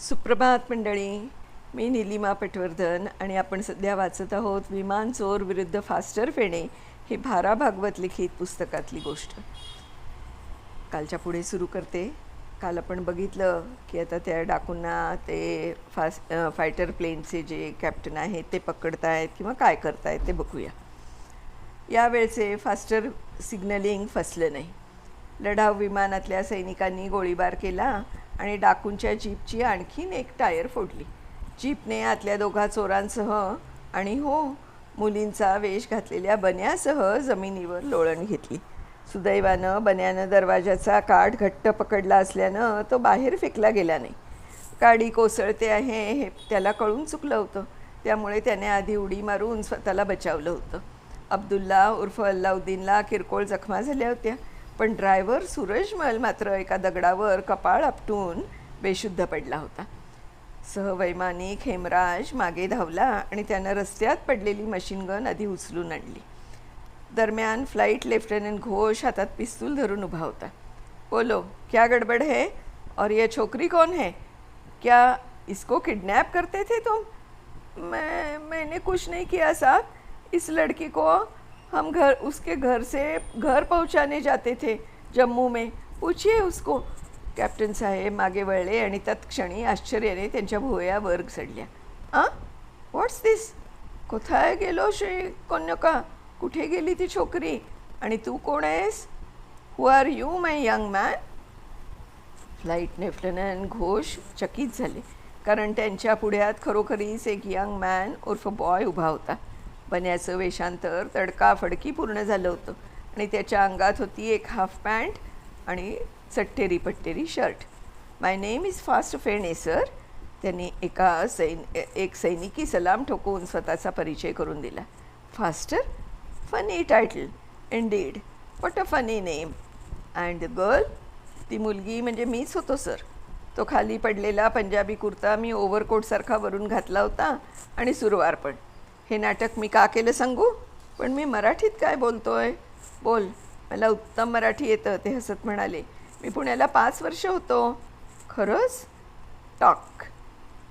सुप्रभात मंडळी. मी निलिमा पटवर्धन आणि आपण सध्या वाचत आहोत विमान चोर विरुद्ध फास्टर फेणे हे भारा भागवत लिखित पुस्तकातली गोष्ट. कालच्या पुढे सुरू करते. काल आपण बघितलं की आता त्या डाकूंना ते फास्ट फायटर प्लेनचे जे कॅप्टन आहेत ते पकडतायत किंवा काय करतायत ते बघूया. यावेळचे फास्टर सिग्नलिंग फसलं नाही. लढाऊ विमानातल्या सैनिकांनी गोळीबार केला. आणि डाकूंच्या जीपची आणखीन एक टायर फोडली. जीपने आतल्या दोघा चोरांसह आणि हो मुलींचा वेश घातलेल्या बन्यासह जमिनीवर लोळण घेतली. सुदैवानं बन्यानं दरवाजाचा काठ घट्ट पकडला असल्यानं तो बाहेर फेकला गेला नाही. गाडी कोसळते आहे हे त्याला कळून चुकलं होतं. त्यामुळे त्याने आधी उडी मारून स्वतःला बचावलं होतं. अब्दुल्ला उर्फ अल्लाउद्दीनला किरकोळ जखमा झाल्या होत्या. पण ड्रायव्हर सूरजमल मात्र एका दगडावर कपाळ आपटून बेशुद्ध पडला होता. सहवैमानिक हेमराज मागे धावला आणि त्यानं रस्त्यात पडलेली मशीनगन आधी उचलून आणली. दरम्यान फ्लाईट लेफ्टनंट घोष हातात पिस्तूल धरून उभा होता. बोलो क्या गड़बड़ है? और ये छोकरी कौन है? क्या इसको किडनैप करते थे तुम? मैं मैंने कुछ नहीं किया साहब। इस लड़की को हम घर उसके घर से घर पहुंचाने जाते थे जम्मू में। पूछिए उसको। कॅप्टन साहेब मागे वळले आणि तत्क्षणी आश्चर्याने त्यांच्या भुवया वर चढल्या आ व्हॉट्स दिस कोथाय गेलो श्री कन्यका? कुठे गेली ती छोकरी? आणि तू कोण आहेस? Who are you my young man flight lieutenant Ghosh चकित झाले कारण त्यांच्या पुढ्यात खरोखरीच एक यंग मॅन उर्फ बॉय उभा होता. बन्याचं वेषांतर तडकाफडकी पूर्ण झालं होतं. आणि त्याच्या अंगात होती एक हाफ पॅन्ट आणि चट्टेरी पट्टेरी shirt my name is fast Phene sir त्यांनी एका सैन एक सैनिकी सलाम ठोकवून स्वतःचा परिचय करून दिला. Faster funny title indeed what a funny name and the girl ती मुलगी म्हणजे मीच होतो सर तो खाली पडलेला पंजाबी कुर्ता मी ओव्हरकोटसारखा वरून घातला होता आणि सुरवार पण. हे नाटक मी का केलं सांगू? पण मी मराठीत काय बोलतोय? बोल. मला उत्तम मराठी येतं ते हसत म्हणाले. मी पुण्याला पाच वर्ष होतो. खरंच? टॉक.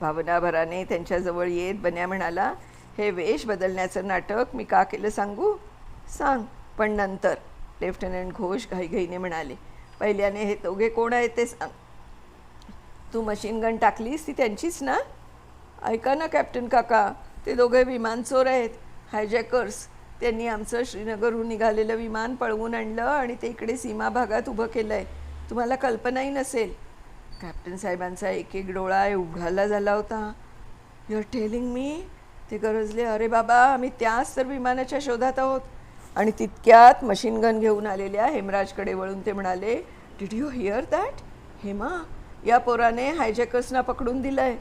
भावनाभराने त्यांच्याजवळ येत बन्या म्हणाला हे वेश बदलण्याचं नाटक मी का केलं सांगू? सांग. पण नंतर लेफ्टनंट घोष घाईघाईने म्हणाले पहिल्याने हे दोघे कोण आहेत ते सांग. तू मशीन गन टाकलीस ती त्यांचीच ना? ऐका ना कॅप्टन काका. ते दोघे विमान चोर आहेत हायजॅकर्स त्यांनी आमचं श्रीनगरहून निघालेलं विमान पळवून आणलं आणि ते इकडे सीमा भागात उभं केलं आहे तुम्हाला कल्पनाही नसेल. कॅप्टन साहेबांचा एक एक डोळा उघडायला झाला होता. युअर टेलिंग मी ते गरजले अरे बाबा आम्ही त्याच तर विमानाच्या शोधात आहोत. आणि तितक्यात मशीन गन घेऊन आलेल्या हेमराजकडे वळून ते म्हणाले did you hear that Hema या पोराने हायजॅकर्सना पकडून दिलं आहे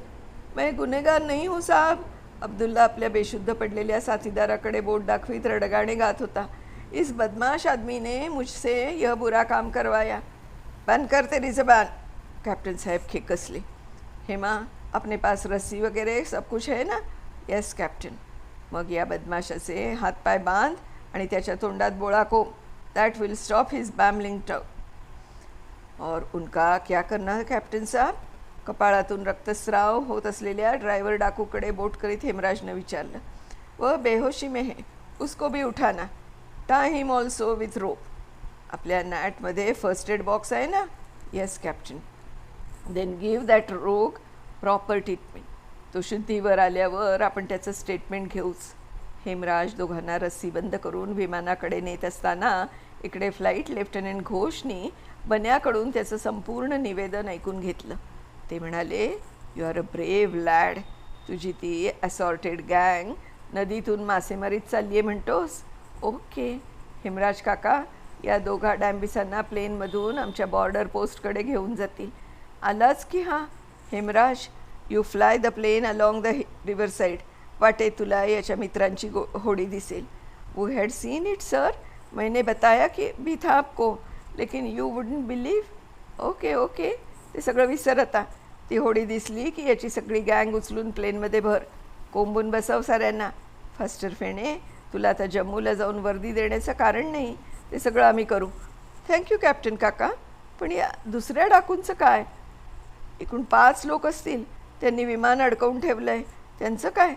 मैं गुन्हेगार नाही हो साहेब. अब्दुल्ला आपल्या बेशुद्ध पडलेल्या साथीदाराकडे बोट दाखवीत रडगाणे गात होता. इस बदमाश आदमी ने मुझसे यह बुरा काम करवाया. बंद कर तेरी जबान. कैप्टन साहब खेकसले. हेमा अपने पास रस्सी वगैरे सब कुछ है ना? येस कॅप्टन मग या बदमाशाचे हातपाय बांध आणि त्याच्या तोंडात बोळा को that will stop his babbling tongue और उनका क्या करना है कैप्टन साहब? कपाळातून रक्तस्राव होत असलेल्या ड्रायव्हर डाकूकडे बोट करीत हेमराजनं विचारलं व बेहोशी में है उसको भी उठाना. Tie him also with rope आपल्या नॅटमध्ये फर्स्ट एड बॉक्स आहे ना? Yes captain then give that rogue proper treatment तो शुद्धीवर आल्यावर आपण त्याचं स्टेटमेंट घेऊच. हेमराज दोघांना रस्सी बंद करून विमानाकडे नेत असताना इकडे फ्लाईट लेफ्टनंट घोषनी बन्याकडून त्याचं संपूर्ण निवेदन ऐकून घेतलं. ते म्हणाले you are a brave lad तुझी ती असॉर्टेड गँग नदीतून मासेमारीत चालली आहे म्हणतोस? ओके. हेमराज काका या दोघा डॅम्बिसांना प्लेनमधून आमच्या बॉर्डर पोस्टकडे घेऊन जातील. आलाच की हां? Hemraj you fly the plane along the river side वाटे तुला याच्या मित्रांची गो होडी दिसेल. वो हैड सीन इट सर मैंने बताया कि भी था आपको. लेकिन you wouldn't believe okay okay. ते सगळं विसर आता ती होडी दिसली की याची सगळी गँग उचलून प्लेनमध्ये भर. कोंबून बसव साऱ्यांना. फास्टर फेणे तुला आता जम्मूला जाऊन वर्दी देण्याचं कारण नाही. ते सगळं आम्ही करू. थँक्यू कॅप्टन काका. पण या दुसऱ्या डाकूंचं काय? एकूण पाच लोक असतील. त्यांनी विमान अडकवून ठेवलं आहे त्यांचं काय?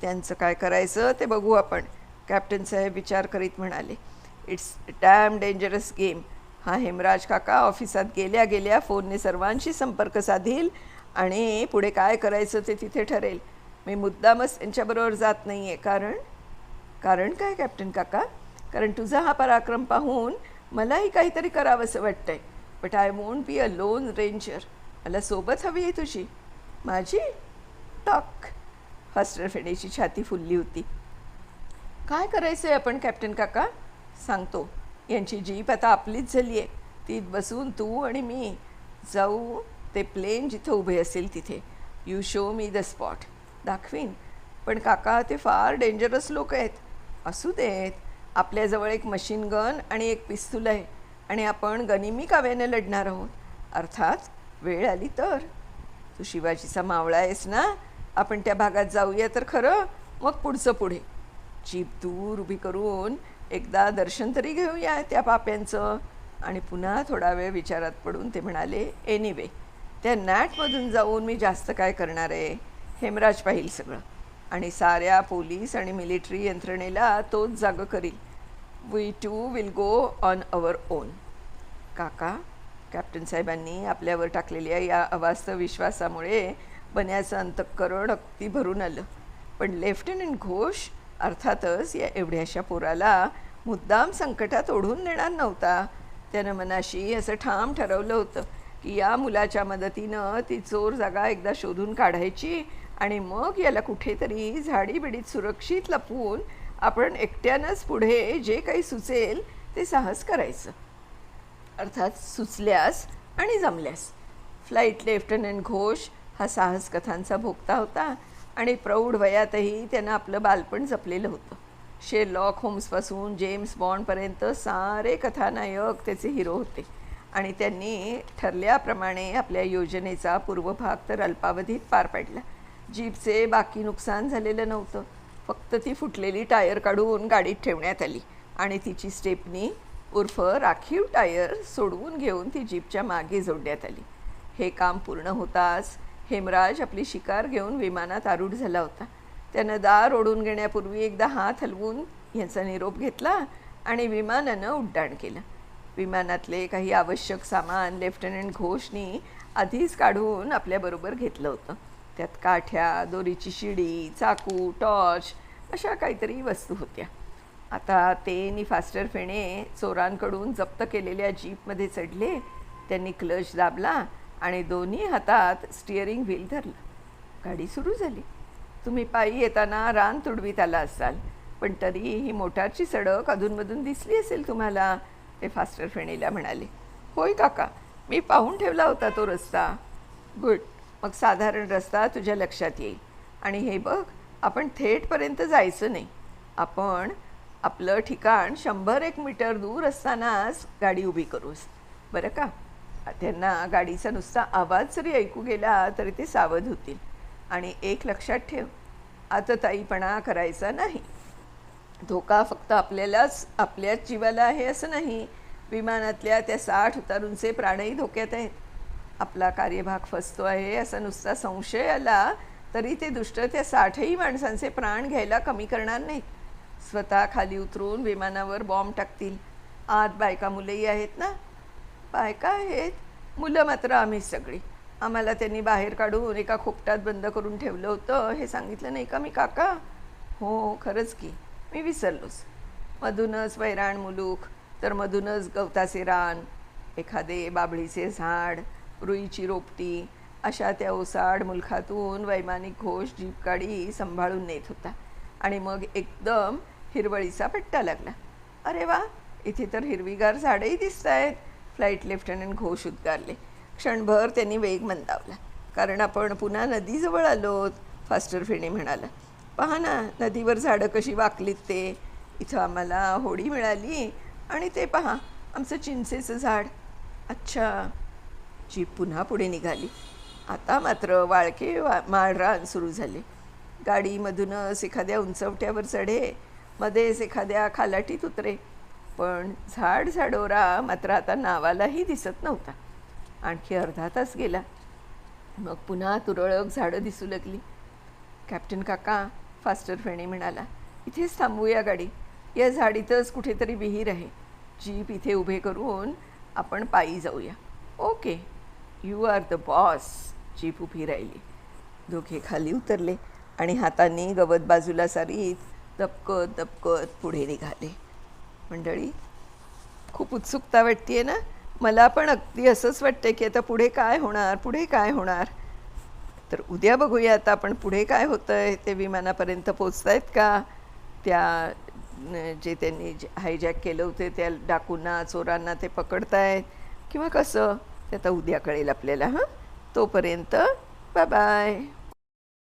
त्यांचं काय करायचं ते बघू आपण. कॅप्टन साहेब विचार करीत म्हणाले इट्स डॅम डेंजरस गेम हा हेमराज काका ऑफिसात गेल्या गेल्या फोनने सर्वांशी संपर्क साधील आणि पुढे काय करायचं ते तिथे ठरेल. मी मुद्दामच त्यांच्याबरोबर जात नाही आहे कारण कारण काय कॅप्टन काका? कारण तुझा हा पराक्रम पाहून मलाही काहीतरी करावंसं आहे but I won't be a lone ranger मला सोबत हवी आहे तुझी. माझी? टॉक. फास्टर फेडेची छाती फुलली होती. काय करायचं आहे आपण कॅप्टन काका? सांगतो. यांची जीप आता आपलीच झाली आहे. ती बसून तू आणि मी जाऊ ते प्लेन जिथं उभे असेल तिथे. You show me the spot दाखवीन. पण काका ते फार डेंजरस लोक आहेत. असू देत. आपल्याजवळ एक मशीन गन आणि एक पिस्तूल आहे. आणि आपण गनिमी काव्याने लढणार आहोत. अर्थात वेळ आली तर. तू शिवाजीचा मावळा आहेस ना? आपण त्या भागात जाऊया तर खरं? मग पुढचं पुढे. जीप दूर उभी करून एकदा दर्शन तरी घेऊया त्या पाप्यांचं. आणि पुन्हा थोडा वेळ विचारात पडून ते म्हणाले एनिवे त्या नॅटमधून जाऊन मी जास्त काय करणार आहे? हेमराज पाहिल सगळं. आणि साऱ्या पोलीस आणि मिलिटरी यंत्रणेला तोच जागं करील. We too will go on our own काका कॅप्टन साहेबांनी आपल्यावर टाकलेल्या या अवास्तव विश्वासामुळे बन्याचं अंतःकरण अगदी भरून आलं. पण लेफ्टनंट घोष अर्थातच या एवढ्याशा पोराला मुद्दाम संकटात ओढून नेणार नव्हता. त्यानं मनाशी असं ठाम ठरवलं होतं की या मुलाच्या मदतीनं ती चोर जागा एकदा शोधून काढायची आणि मग याला कुठेतरी झाडीबिडीत सुरक्षित लपवून आपण एकट्यानंच पुढे जे काही सुचेल ते साहस करायचं. अर्थात सुचल्यास आणि जमल्यास. फ्लाईट लेफ्टनंट घोष हा साहस कथांचा भोगता होता. आणि प्रौढ वयातही त्यांना आपलं बालपण जपलेलं होतं. शेरलॉक होम्सपासून जेम्स बॉन्डपर्यंत सारे कथानायक त्याचे हिरो होते. आणि त्यांनी ठरल्याप्रमाणे आपल्या योजनेचा पूर्वभाग तर अल्पावधीत पार पाडला. जीपचे बाकी नुकसान झालेलं नव्हतं. फक्त ती फुटलेली टायर काढून गाडीत ठेवण्यात आली आणि तिची स्टेपनी उर्फ राखीव टायर सोडवून घेऊन ती जीपच्या मागे जोडण्यात आली. हे काम पूर्ण होताच हेमराज आपली शिकार घेऊन विमानात आरूढ झाला होता. त्यानं दार ओढून घेण्यापूर्वी एकदा हात हलवून ह्याचा निरोप घेतला आणि विमानानं उड्डाण केलं. विमानातले काही आवश्यक सामान लेफ्टनंट घोषनी आधीच काढून आपल्याबरोबर घेतलं होतं. त्यात काठ्या दोरीची शिडी चाकू टॉर्च अशा काहीतरी वस्तू होत्या. आता ते नि फास्टर फेणे चोरांकडून जप्त केलेल्या जीपमध्ये चढले. त्यांनी क्लच दाबला आणि दोन्ही हातात स्टिअरिंग व्हील धरलं. गाडी सुरू झाली. तुम्ही पायी येताना रान तुडवीत आला असाल पण तरी ही मोटारची सडक अधूनमधून दिसली असेल तुम्हाला ते फास्टर फेणीला म्हणाले. होय काका मी पाहून ठेवला होता तो रस्ता. गुड मग साधारण रस्ता तुझ्या लक्षात येईल. आणि हे बघ आपण थेटपर्यंत जायचं नाही. आपण आपलं ठिकाण शंभर एक मीटर दूर असतानाच गाडी उभी करूस. बरं का? त्यांना गाडीचा नुसता आवाज जरी ऐकू गेला तरी ते सावध होतील. आणि एक लक्षात ठेव आता ताईपणा करायचा नाही. धोका फक्त आपल्यालाच आपल्याच जीवाला आहे असं नाही. विमानातल्या त्या साठ उतारूंचे प्राणही धोक्यात आहेत. आपला कार्यभाग फसतो आहे असा नुसता संशय आला तरी ते दुष्ट त्या साठही माणसांचे प्राण घ्यायला कमी करणार नाहीत. स्वतः खाली उतरून विमानावर बॉम्ब टाकतील. आत बायका मुलंही आहेत ना? बायका आहेत. मुलं मात्र आम्हीच सगळी. आम्हाला त्यांनी बाहेर काढून एका खोपटात बंद करून ठेवलं होतं. हे सांगितलं नाही का मी काका? हो खरंच की. मी विसरलोच. मधूनच वैराण मुलूक तर मधूनच गवताचे रान एखादे बाबळीचे झाड रुईची रोपटी अशा त्या ओसाड मुलखातून वैमानिक घोष जीपगाडी सांभाळून नेत होता. आणि मग एकदम हिरवळीचा पट्टा लागला. अरे वा! इथे तर हिरवीगार झाडंही दिसत आहेत फ्लाईट लेफ्टनंट घोष उद्गारले. क्षणभर त्यांनी वेग मंदावला. कारण आपण पुन्हा नदीजवळ आलोत फास्टर फेणे म्हणाला पहा ना नदीवर झाडं कशी वाकलीत ते. इथं आम्हाला होडी मिळाली आणि ते पहा आमचं चिंचेचं झाड. अच्छा. जीप पुन्हा पुढे निघाली. आता मात्र वाळके वा माळरान सुरू झाले. गाडीमधूनच एखाद्या उंचवट्यावर चढे मध्येच एखाद्या खालाटीत उतरे. पण झाड झाडोरा मात्र आता नावालाही दिसत नव्हता. आणखी अर्धा तास गेला. मग पुन्हा तुरळक झाडं दिसू लागली. कॅप्टन काका फास्टर फेणे म्हणाला इथेच थांबूया गाडी. या झाडीतच कुठेतरी विहीर आहे. जीप इथे उभे करून आपण पायी जाऊया. Okay. You are the boss. Jeep उभी राहिली. दोघे खाली उतरले आणि हाताने गवत बाजूला सारीत दपकत दपकत पुढे निघाले. मंडळी खूप उत्सुकता वाटते ना? मला पण अगदी असंच वाटतं की आता पुढे काय होणार पुढे काय होणार? तर उद्या बघूया आता आपण पुढे काय होतं आहे ते विमानापर्यंत पोचत आहेत का? त्या जे त्यांनी हायजॅक केलं होते त्या डाकूंना चोरांना ते पकडतायत किंवा कसं? ते आता उद्या कळेल आपल्याला हां? तोपर्यंत बाय बाय